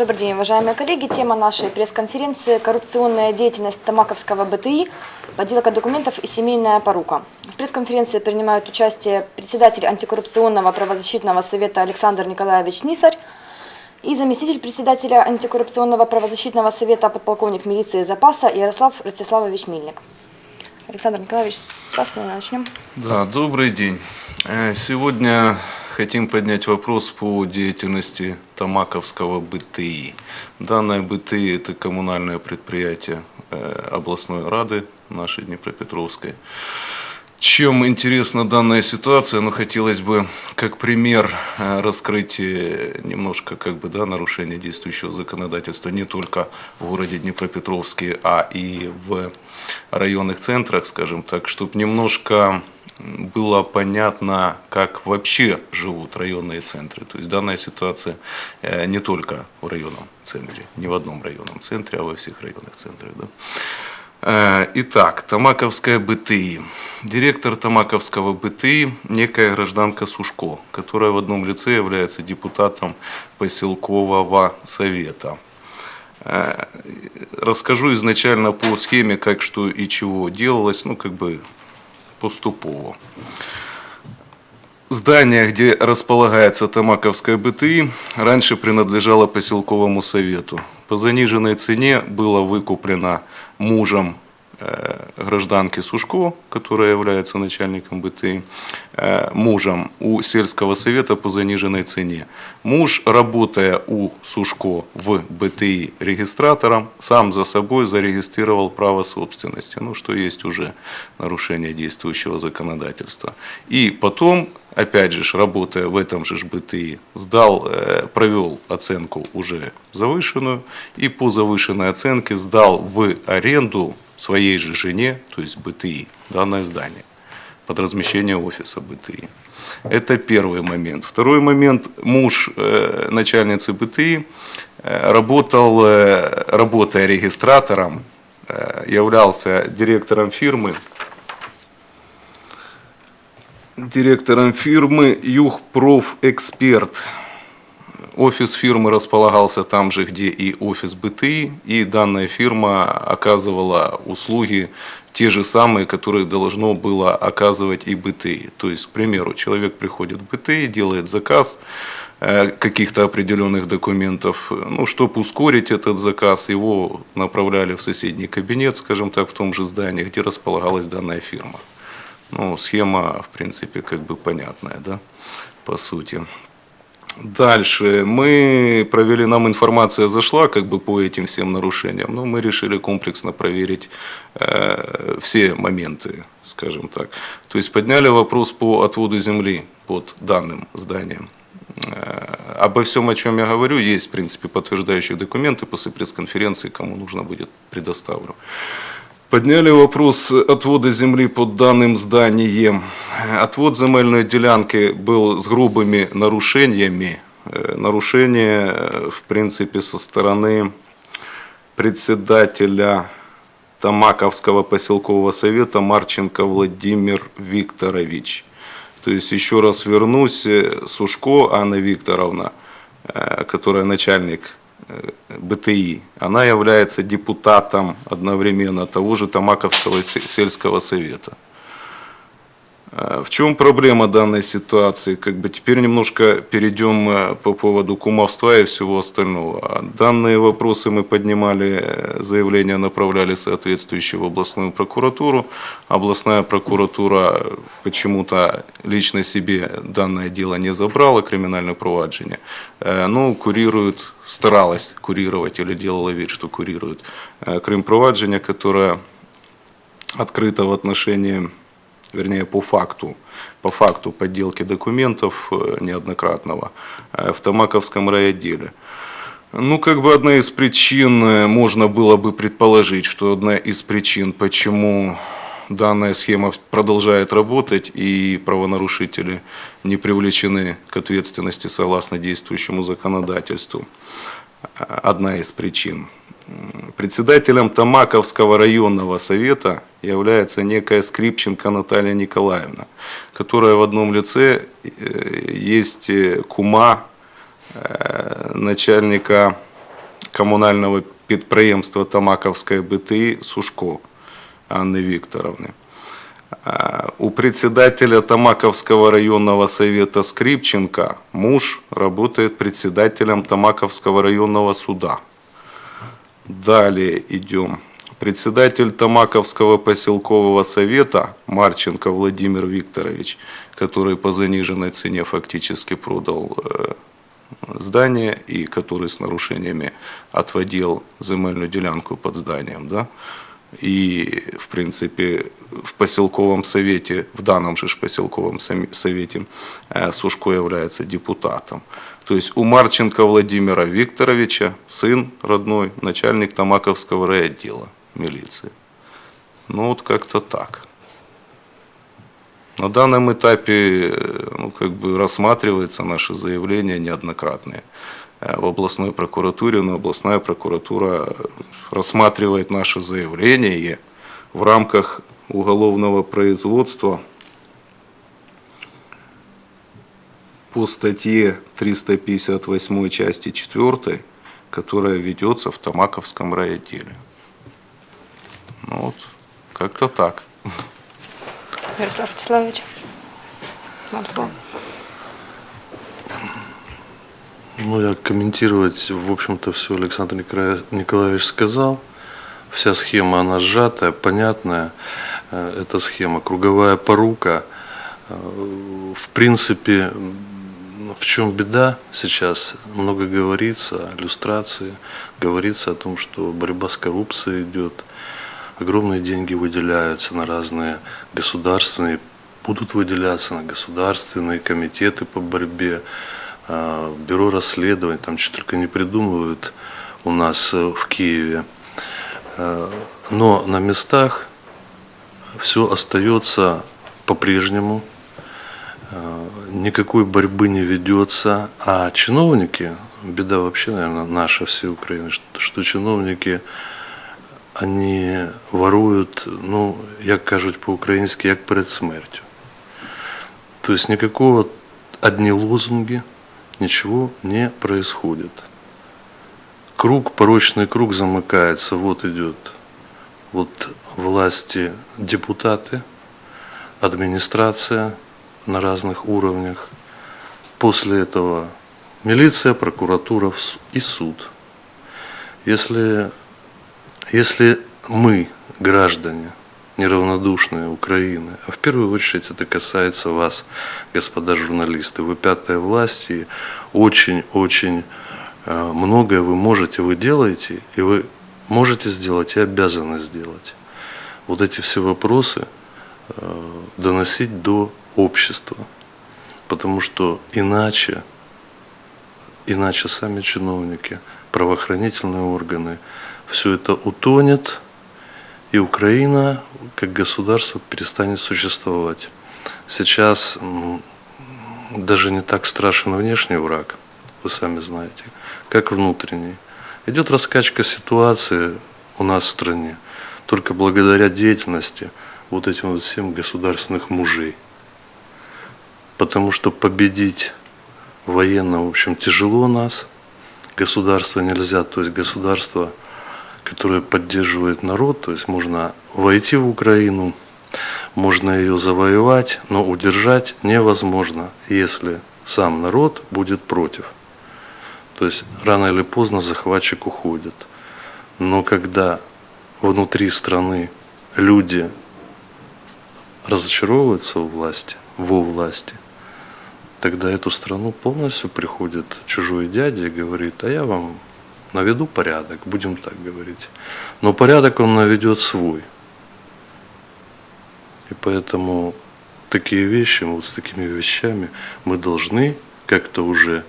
Добрый день, уважаемые коллеги. Тема нашей пресс-конференции – коррупционная деятельность Тамаковского БТИ, подделка документов и семейная порука. В пресс-конференции принимают участие председатель антикоррупционного правозащитного совета Александр Николаевич Нисарь и заместитель председателя антикоррупционного правозащитного совета подполковник милиции запаса Ярослав Ростиславович Мильник. Александр Николаевич, с вас начнем. Да, добрый день. Э, Сегодня хотим поднять вопрос по деятельности Тамаковского БТИ. Данное БТИ – это коммунальное предприятие э, областной рады нашей Днепропетровской. Чем интересна данная ситуация? Ну, хотелось бы как пример э, раскрыть э, немножко как бы, да, нарушения действующего законодательства не только в городе Днепропетровске, а и в районных центрах, скажем так, чтобы немножко было понятно, как вообще живут районные центры. То есть данная ситуация э, не только в районном центре, не в одном районном центре, а во всех районных центрах. Да. Э, Итак, Тамаковская БТИ. Директор Тамаковского БТИ – некая гражданка Сушко, которая в одном лице является депутатом поселкового совета. Э, Расскажу изначально по схеме, как что и чего делалось, ну как бы поступово. Здание, где располагается Тамаковская БТИ, раньше принадлежало поселковому совету. По заниженной цене было выкуплено мужем гражданки Сушко, которая является начальником БТИ, э, мужем у сельского совета по заниженной цене. Муж, работая у Сушко в БТИ регистратором, сам за собой зарегистрировал право собственности, ну что есть уже нарушение действующего законодательства. И потом опять же, работая в этом же БТИ, сдал, э, провел оценку уже завышенную и по завышенной оценке сдал в аренду своей же жене, то есть БТИ, данное здание под размещение офиса БТИ. Это первый момент. Второй момент. Муж э, начальницы БТИ э, работал, э, работая регистратором, э, являлся директором фирмы, директором фирмы Югпрофэксперт. Офис фирмы располагался там же, где и офис БТИ, и данная фирма оказывала услуги те же самые, которые должно было оказывать и БТИ. То есть, к примеру, человек приходит в БТИ, делает заказ каких-то определенных документов, ну, чтобы ускорить этот заказ, его направляли в соседний кабинет, скажем так, в том же здании, где располагалась данная фирма. Ну, схема, в принципе, как бы понятная, да, по сути. Дальше мы провели, нам информация зашла как бы по этим всем нарушениям, но мы решили комплексно проверить э, все моменты, скажем так. То есть подняли вопрос по отводу земли под данным зданием. Э, обо всем, о чем я говорю, есть, в принципе, подтверждающие документы после пресс-конференции, кому нужно будет, предоставлю. Подняли вопрос отвода земли под данным зданием. Отвод земельной делянки был с грубыми нарушениями. Э, Нарушение, э, в принципе, со стороны председателя Тамаковского поселкового совета Марченко Владимир Викторович. То есть, еще раз вернусь, э, Сушко Анна Викторовна, которая начальник БТИ, она является депутатом одновременно того же Тамаковского се- сельского совета. Э, В чем проблема данной ситуации? Как бы теперь немножко перейдем э, по поводу кумовства и всего остального. А Данные вопросы мы поднимали, э, заявления направляли соответствующие в областную прокуратуру. Областная прокуратура почему-то лично себе данное дело не забрала, криминальное проваджение, но курирует, старалась курировать или делала вид, что курирует Крым проваджение, которое открыто в отношении вернее по факту, по факту подделки документов э, неоднократного э, в Тамаковском райотделе. Ну, как бы одна из причин, э, можно было бы предположить, что одна из причин, почему данная схема продолжает работать и правонарушители не привлечены к ответственности согласно действующему законодательству. Одна из причин. М, Председателем Тамаковского районного совета является некая Скрипченко Наталья Николаевна, которая в одном лице э, есть э, кума э, начальника комунального підприємства Тамаковської БТИ Сушко Анны Викторовны. А, У председателя Тамаковского районного совета Скрипченко муж работает председателем Тамаковского районного суда. Далее идем. Председатель Тамаковского поселкового совета Марченко Владимир Викторович, который по заниженной цене фактически продал э, здание и который с нарушениями отводил земельную делянку под зданием, да, и, в принципе, в поселковом совете, в данном же поселковом совете э, Сушко является депутатом. То есть у Марченко Владимира Викторовича сын родной, начальник Тамаковского райотдела милиции. Ну вот как-то так. На данном этапе э, ну, как бы рассматривается наше заявление неоднократные э, в областной прокуратуре, но областная прокуратура э, рассматривает наше заявление в рамках уголовного производства по статье 358 части 4, которая ведется в Тамаковском райотделе. Ну вот, как-то так. Ярослав Ростиславович, вам слово. Ну, я комментировать, в общем-то, все Александр Николаев- Николаевич сказал. Вся схема, она сжатая, понятная. Э, Эта схема, круговая порука. Э, В принципе, в чем беда сейчас? Много говорится иллюстрации, говорится о том, что борьба с коррупцией идет. Огромные деньги выделяются на разные государственные, будут выделяться на государственные комитеты по борьбе, бюро расследований, там что только не придумывают у нас э, в Киеве. А, Но на местах все остается по-прежнему, а, никакой борьбы не ведется, а чиновники, беда вообще, наверное, наша всей Украины, что, что чиновники, они воруют, ну, як кажуть по-українськи, як перед смертю. То есть никакого одни лозунги, ничего не происходит. Круг, порочный круг замыкается, вот идет вот власти депутаты, администрация на разных уровнях. После этого милиция, прокуратура и суд. Если, если мы, граждане, неравнодушные Украины, а в первую очередь это касается вас, господа журналисты, вы пятая власть, и очень-очень э, многое вы можете, вы делаете, и вы можете сделать и обязаны сделать. Вот эти все вопросы э, доносить до общества, потому что иначе, иначе сами чиновники, правоохранительные органы, все это утонет, и Украина как государство перестанет существовать. Сейчас даже не так страшен внешний враг, вы сами знаете, как внутренний. Идет раскачка ситуации у нас в стране только благодаря деятельности вот этим вот всем государственных мужей. Потому что победить военно, в общем, тяжело нас, государство нельзя, то есть государство, которое поддерживает народ, то есть можно войти в Украину, можно ее завоевать, но удержать невозможно, если сам народ будет против. То есть рано или поздно захватчик уходит. Но когда внутри страны люди разочаровываются в власти, во власти, тогда эту страну полностью приходит чужой дядя и говорит, а я вам наведу порядок, будем так говорить. Но порядок он наведет свой. И поэтому такие вещи, вот с такими вещами мы должны как-то уже,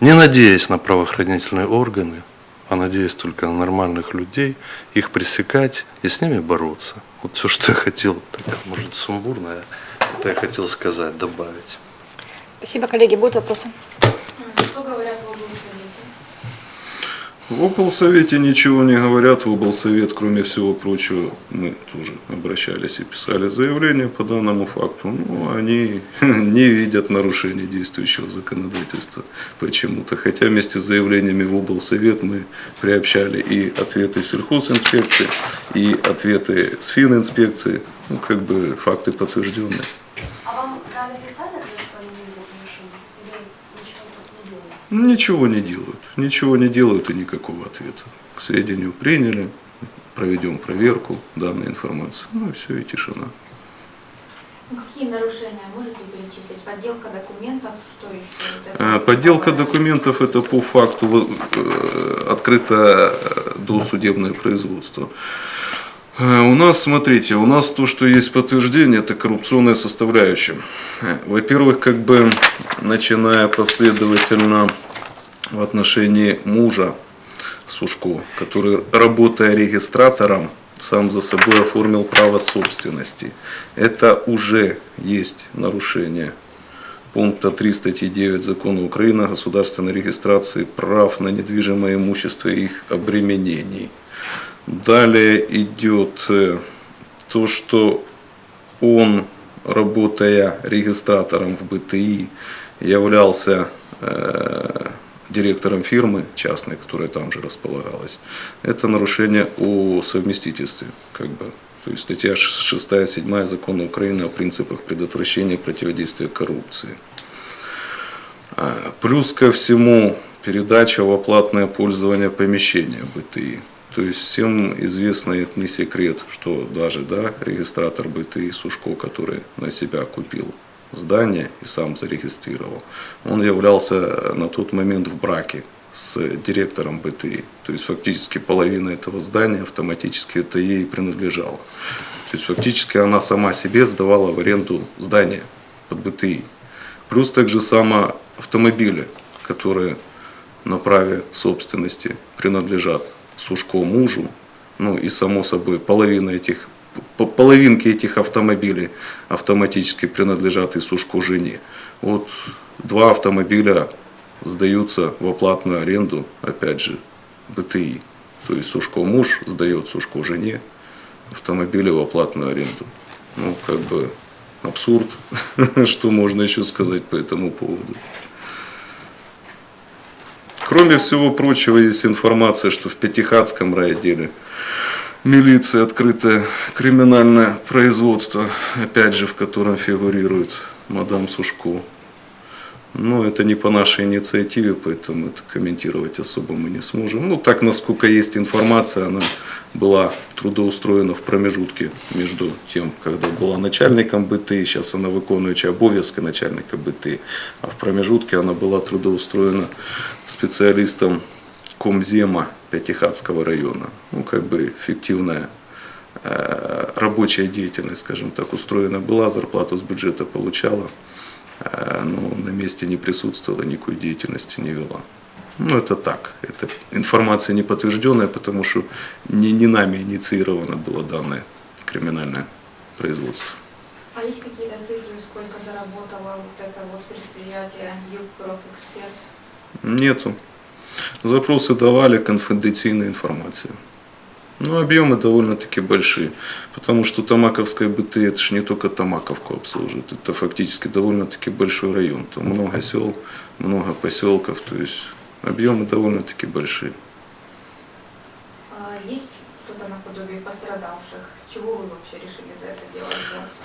не надеясь на правоохранительные органы, а надеясь только на нормальных людей, их пресекать и с ними бороться. Вот все, что я хотел, так, может, сумбурно, это я хотел сказать, добавить. Спасибо, коллеги. Будут вопросы? В облсовете? Ничего не говорят. В облсовет, кроме всего прочего, мы тоже обращались и писали заявление по данному факту. Ну, они не видят нарушений действующего законодательства почему-то. Хотя вместе с заявлениями в облсовет мы приобщали и ответы сельхозинспекции, и ответы с фининспекции. Ну, как бы факты подтвержденные. А вам дали официально ответ, что они не видят нарушений? Или ничего просто не делают? Ну, Ничего не делают. Ничего не делают и никакого ответа. К сведению приняли, проведем проверку данной информации. Ну и все, и тишина. Ну, Какие нарушения можете перечислить? Подделка документов, что еще? Вот Подделка документов это по факту э, открыто э, досудебное производство. Э, У нас, смотрите, у нас то, что есть подтверждение, это коррупционная составляющая. Во-первых, как бы начиная последовательно в отношении мужа Сушко, который, работая регистратором, сам за собой оформил право собственности. Это уже есть нарушение пункта 3 статьи 9 Закона Украины о государственной регистрации прав на недвижимое имущество и их обременений. Далее идет э, то, что он, работая регистратором в БТИ, являлся э, директором фирмы частной, которая там же располагалась. Это нарушение о совместительстве, как бы. То есть статья 6-7 Закона Украины о принципах предотвращения противодействия коррупции. А, Плюс ко всему передача в оплатное пользование помещения БТИ. То есть всем известно, это не секрет, что даже да, регистратор БТИ Сушко, который на себя купил здание и сам зарегистрировал, он являлся на тот момент в браке с директором БТИ. То есть фактически половина этого здания автоматически это ей принадлежала. То есть фактически она сама себе сдавала в аренду здание под БТИ. Плюс также само автомобили, которые на праве собственности принадлежат Сушко мужу, ну и само собой половина этих, половинки этих автомобилей автоматически принадлежат и Сушко жене. Вот два автомобиля сдаются в оплатную аренду, опять же, БТИ. То есть Сушко муж сдает Сушко жене автомобили в оплатную аренду. Ну, как бы абсурд. Что можно еще сказать по этому поводу? Кроме всего прочего, есть информация, что в Пятихатском райотделе милиции открыто криминальное производство, опять же, в котором фигурирует мадам Сушко. Но это не по нашей инициативе, поэтому это комментировать особо мы не сможем. Ну, так, насколько есть информация, она была трудоустроена в промежутке между тем, когда была начальником БТИ, сейчас она виконуюча обов'язки начальника БТИ, а в промежутке она была трудоустроена специалистом Комзема Пятихатского района. Ну, как бы фиктивная э, рабочая деятельность, скажем так, устроена была, зарплату с бюджета получала, э, но на месте не присутствовала, никакой деятельности не вела. Ну, это так. Это информация не подтвержденная, потому что не, не нами инициировано было данное криминальное производство. А есть какие-то цифры, сколько заработало вот это вот предприятие Югпрофэксперт? Нету. Запросы давали, конфиденциальная информация. Ну, объемы довольно-таки большие, потому что Тамаковская БТ, это же не только Тамаковку обслуживает, это фактически довольно-таки большой район. Там много сел, много поселков, то есть объемы довольно-таки большие. А есть что-то наподобие пострадавших? С чего вы вообще решили за это дело взяться?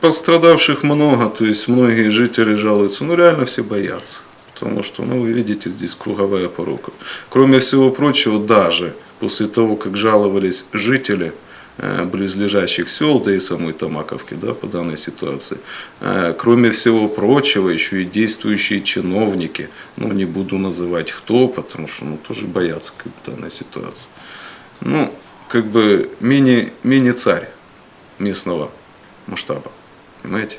Пострадавших много, то есть многие жители жалуются, ну реально все боятся. Потому что, ну вы видите, здесь круговая порука. Кроме всего прочего, даже после того, как жаловались жители э, близлежащих сел, да и самой Тамаковки, да, по данной ситуации, э, кроме всего прочего, еще и действующие чиновники, ну не буду называть кто, потому что ну, тоже боятся как бы, данной ситуации. Ну, как бы мини, мини-царь местного масштаба. Понимаете?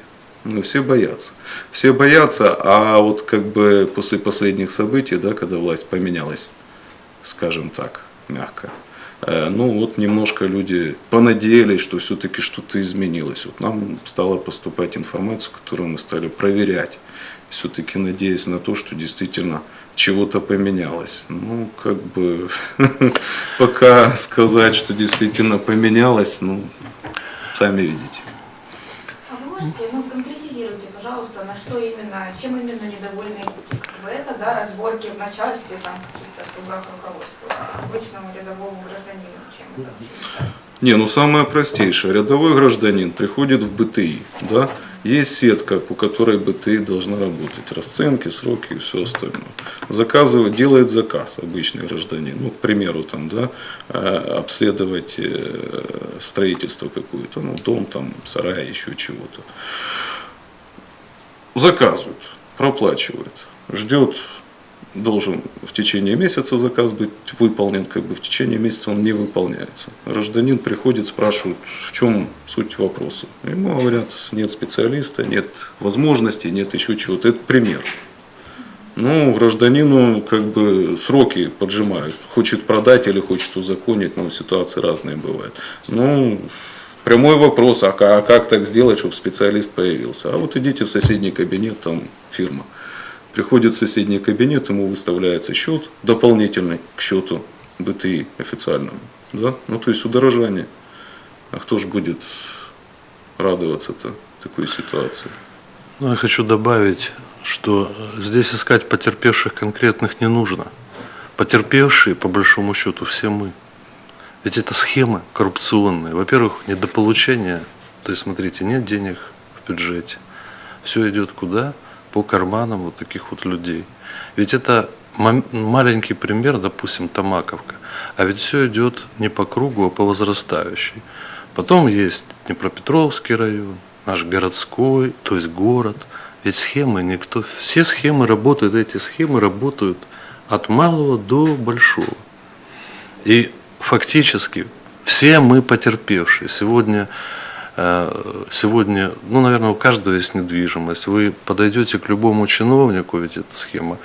Ну, все боятся. Все боятся, а вот как бы после последних событий, да, когда власть поменялась, скажем так, мягко, Э, Ну вот немножко люди понадеялись, что все-таки что-то изменилось. Вот нам стала поступать информация, которую мы стали проверять, все-таки надеясь на то, что действительно чего-то поменялось. Ну, как бы пока сказать, что действительно поменялось, ну, сами видите. А вы можете, ну, пожалуйста, на что именно, чем именно недовольны люди? Это, да, разборки в начальстве, там, каких-то кругах руководства. Обычному рядовому гражданину чем это вообще? Не, ну самое простейшее. Рядовой гражданин приходит в БТИ, да, есть сетка, по которой БТИ должна работать, расценки, сроки и все остальное. Заказывает, делает заказ обычный гражданин, ну, к примеру, там, да, э, обследовать э, строительство какое-то, ну, дом, там, сарай, еще чего-то. Заказывает, проплачивает, ждет должен в течение месяца заказ быть выполнен, как бы в течение месяца он не выполняется. Гражданин приходит, спрашивает, в чем суть вопроса. Ему говорят, нет специалиста, нет возможностей, нет еще чего-то. Это пример. Ну, гражданину как бы сроки поджимают. Хочет продать или хочет узаконить, но ситуации разные бывают. Ну, прямой вопрос, а а как так сделать, чтобы специалист появился? А вот идите в соседний кабинет, там фирма. Приходит в соседний кабинет, ему выставляется счет дополнительный к счету БТИ официальному. Да? Ну, то есть удорожание. А кто же будет радоваться-то такой ситуации? Ну, я хочу добавить, что здесь искать потерпевших конкретных не нужно. Потерпевшие, по большому счету, все мы. Ведь это схемы коррупционные. Во-первых, недополучение, то есть, смотрите, нет денег в бюджете. Все идет куда? По карманам вот таких вот людей. Ведь это маленький пример, допустим, Тамаковка. А ведь все идет не по кругу, а по возрастающей. Потом есть Днепропетровский район, наш городской, то есть город. Ведь схемы никто... Все схемы работают, эти схемы работают от малого до большого. И фактически все мы потерпевшие. Сегодня, э, сегодня, ну, наверное, у каждого есть недвижимость. Вы подойдете к любому чиновнику, ведь эта схема,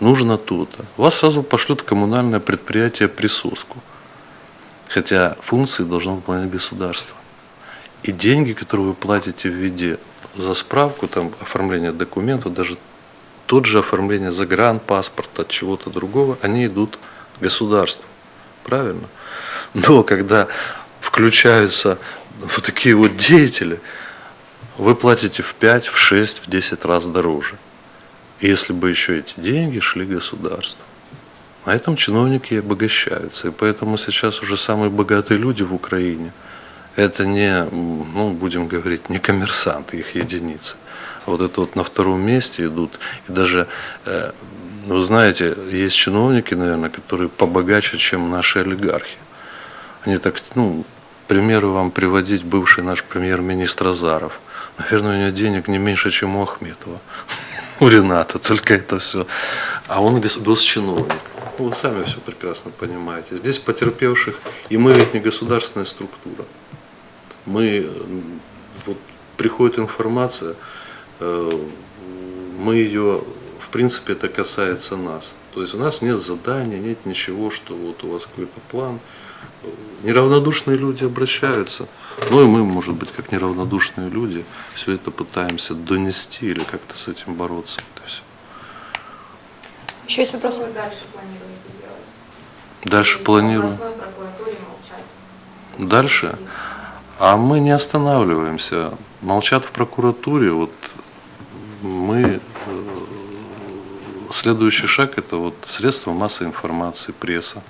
нужно то-то. Вас сразу пошлют коммунальное предприятие присоску. Хотя функции должно выполнять государство. И деньги, которые вы платите в виде за справку, там, оформление документов, даже тот же оформление загранпаспорта, от чего-то другого, они идут государству. Правильно? Но когда включаются вот такие вот деятели, вы платите в 5, в 6, в 10 раз дороже. Если бы еще эти деньги шли государству. На этом чиновники и обогащаются. И поэтому сейчас уже самые богатые люди в Украине – это не, ну, будем говорить, не коммерсанты, их единицы. Вот это вот на втором месте идут. И даже, э, вы знаете, есть чиновники, наверное, которые побогаче, чем наши олигархи. Они так, ну, примеры вам приводить бывший наш премьер-министр Азаров. Наверное, у него денег не меньше, чем у Ахметова, у Рената, только это все. А он гос- госчиновник. Ну, Вы сами все прекрасно понимаете. Здесь потерпевших, и мы ведь не государственная структура. Мы, вот приходит информация, э, мы ее, в принципе, это касается нас. То есть у нас нет задания, нет ничего, что вот у вас какой-то план. Неравнодушные люди обращаются. Ну и мы, может быть, как неравнодушные люди, все это пытаемся донести или как-то с этим бороться. Вот и всё. Еще есть Что вопросы? вы дальше планируете делать? Дальше планируем. В областной прокуратуре молчать. Дальше? А мы не останавливаемся. Молчат в прокуратуре. Вот мы э, следующий шаг это вот средства массовой информации, пресса.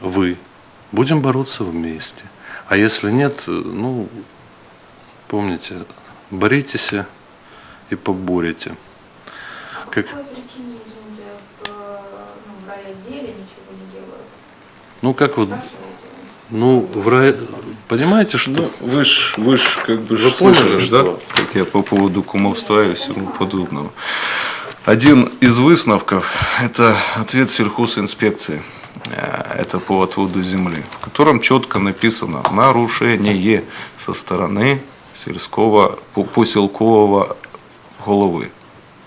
Вы. Будем бороться вместе. А если нет, э, ну, помните, боритесь и поборете. А Как- по какой причине, извините, в, э, ну, в райотделе ничего не делают? Ну, как вот, ну, в рай... понимаете, что... Ну, вы ж, вы ж как бы Вы поняли, слышали, что? да, как я по поводу кумовства и всему подобного. Один из выставков – это ответ сельхозинспекции. Э, Это по отводу земли, в котором четко написано нарушение со стороны сельского, по- поселкового головы,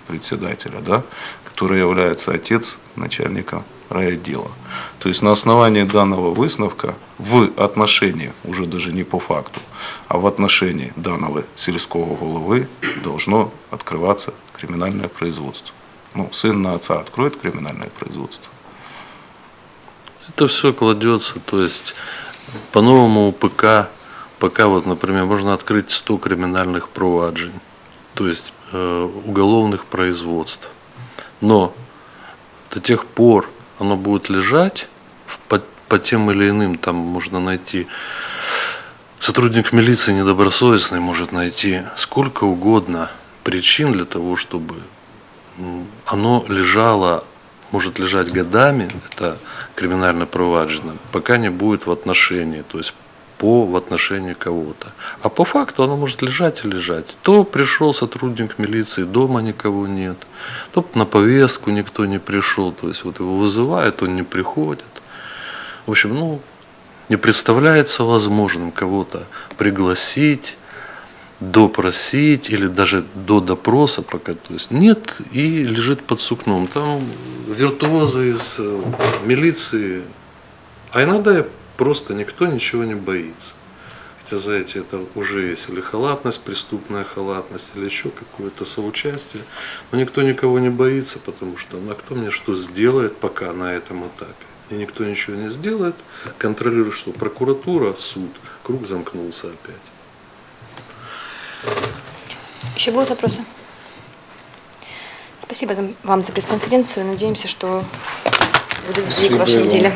председателя, да, который является отец начальника райотдела. То есть на основании данного выставка в отношении, уже даже не по факту, а в отношении данного сельского головы должно открываться криминальное производство. Ну, сын на отца откроет криминальное производство. Это все кладется, то есть по новому ПК, пока вот, например, можно открыть 100 криминальных проваджень, то есть э, уголовных производств. Но до тех пор оно будет лежать по, по тем или иным, там можно найти сотрудник милиции недобросовестный может найти сколько угодно причин для того, чтобы оно лежало, может лежать годами, это криминально проваджено, пока не будет в отношении, то есть по в отношении кого-то. А по факту оно может лежать и лежать. То пришел сотрудник милиции, дома никого нет, то на повестку никто не пришел, то есть вот его вызывают, он не приходит. В общем, ну, не представляется возможным кого-то пригласить, допросить или даже до допроса пока. То есть нет и лежит под сукном. Там виртуозы из э, милиции, а иногда просто никто ничего не боится. Хотя, знаете, это уже есть или халатность, преступная халатность, или еще какое-то соучастие. Но никто никого не боится, потому что ну, а кто мне что сделает пока на этом этапе? И никто ничего не сделает, контролирует, что прокуратура, суд, круг замкнулся опять. Еще будут вопросы? Спасибо вам за пресс-конференцию. Надеемся, что будет сдвиг в вашем деле.